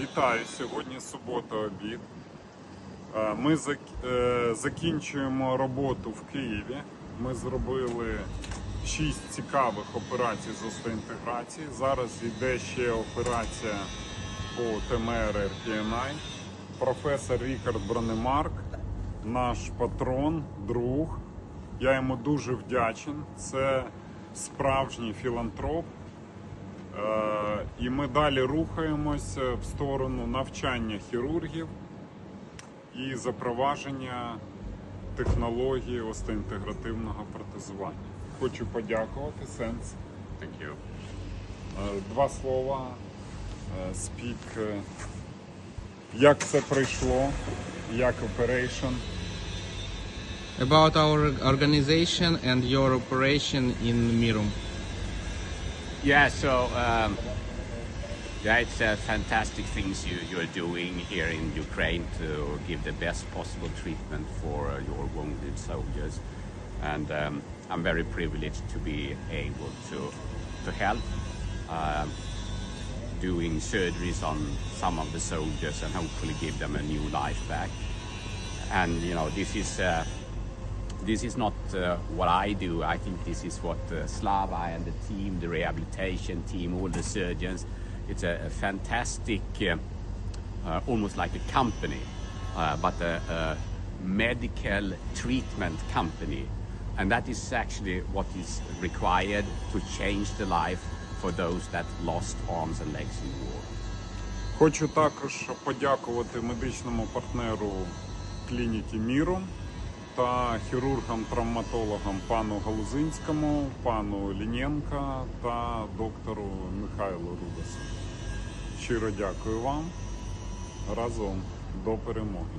Вітаю! Сьогодні субота обід. Е, Ми е, закінчуємо роботу в Києві. Ми зробили шість цікавих операцій з остеінтеграції. Зараз йде ще операція по ТМР RPNI. Професор Рікард Бронемарк, наш патрон, друг. Я йому дуже вдячен. Це справжній філантроп. Е, І ми далі рухаємося в сторону навчання хірургів і запровадження технології остеінтегративного протезування. Хочу подякувати Сенс. Е, Два слова. Спік. е, Як це пройшло? Як оперейшн? about our organization and your operation in Mirum. Yeah, so um, yeah, it's uh, fantastic things you, you're doing here in Ukraine to give the best possible treatment for uh, your wounded soldiers, and um, I'm very privileged to be able to to help. Um doing surgeries on some of the soldiers and hopefully give them a new life back. And you know, this is uh, this is not uh, what I do. I think this is what uh, Slava and the team, the rehabilitation team, all the surgeons. It's a, a fantastic, uh, uh, almost like a company, uh, but a, a medical treatment company. And that is actually what is required to change the life for those that lost arms and legs in war. Хочу також подякувати медичному партнеру клініки Міру Та хірургам-травматологам пану Галузинському, пану Лінєнка та доктору Михайлу Рудасу. Щиро дякую вам. Разом до перемоги.